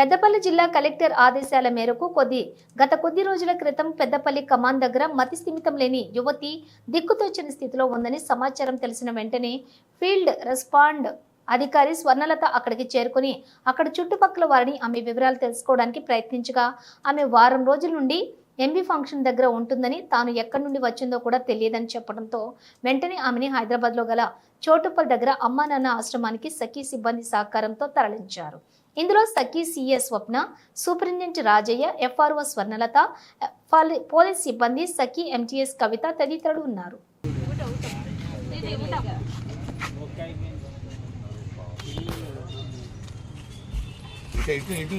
పెద్దపల్లి జిల్లా కలెక్టర్ ఆదేశాల మేరకు కొద్ది గత కొద్ది రోజుల క్రితం పెద్దపల్లి కమాన్ దగ్గర మతి స్థిమితం లేని యువతి దిక్కుతోచని స్థితిలో ఉందని సమాచారం తెలిసిన వెంటనే ఫీల్డ్ రెస్పాండ్ అధికారి స్వర్ణలత అక్కడికి చేరుకుని అక్కడ చుట్టుపక్కల వారిని ఆమె వివరాలు తెలుసుకోవడానికి ప్రయత్నించగా ఆమె వారం రోజుల నుండి ఎంబీ ఫంక్షన్ దగ్గర ఉంటుందని తాను ఎక్కడి నుండి వచ్చిందో కూడా తెలియదని చెప్పడంతో వెంటనే ఆమెని హైదరాబాద్లో గల చోటుపల్ దగ్గర అమ్మా నాన్న ఆశ్రమానికి సఖీ సిబ్బంది సహకారంతో తరలించారు. ఇందులో Sakhi CS Swapna superintendent Rajaiah FRO Swarnalatha పాలి- పోలీస్ సిబ్బంది సఖీ ఎంటీఎస్ కవిత తదితరులు ఉన్నారు. ఇటు. ఇటు ఇటు.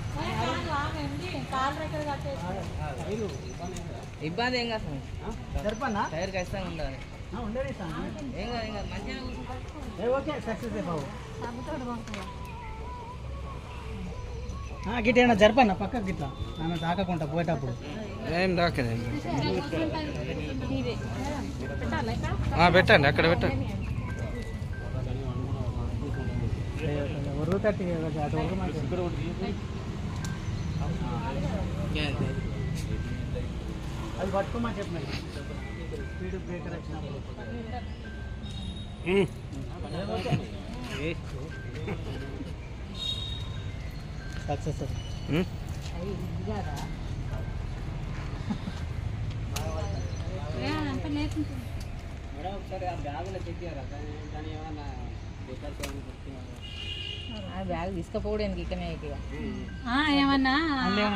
ఇబ్బంది ఏం కాదు. స్వామి. జరపన్నా టైర్ ఖచ్చితంగా ఉండాలి. ఉండేది ఏం కాదు ఏం కాదు మంచిగా ఓకే సక్సెస్ బాబు గిట్ట ఏమన్నా జరపన్నా పక్కకి గిట్లా. ఆమె తాకకుండా పోయేటప్పుడు. ఏం దాకదే పెట్టండి అక్కడ పెట్టండి. తట్టి అటు అది పట్టుకోమని చెప్పినాడు స్పీడ్ బ్రేకర్ వచ్చినప్పుడు. సక్సెస్? మేడం ఒకసారి ఆ బ్యాగులో చెక్ చేయరా దాని ఏమన్నా బ్యాగ్ తీసుకుపోవడానికి ఇక్కడనే ఇక ఆ, ఏమన్నా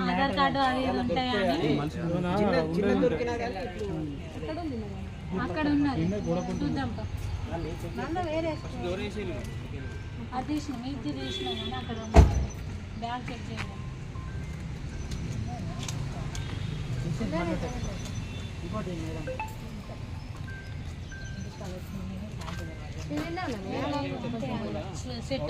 ఆధార్ కార్డు దొరికినా కానీ అక్కడ ఉన్నది. చూద్దాం పా. అది తీసినాం ఇది తీసినాం కానీ అక్కడ ఉన్నది. బ్యాగ్ చెక్ చేయాలి ఇంకోటి మేడం సెట్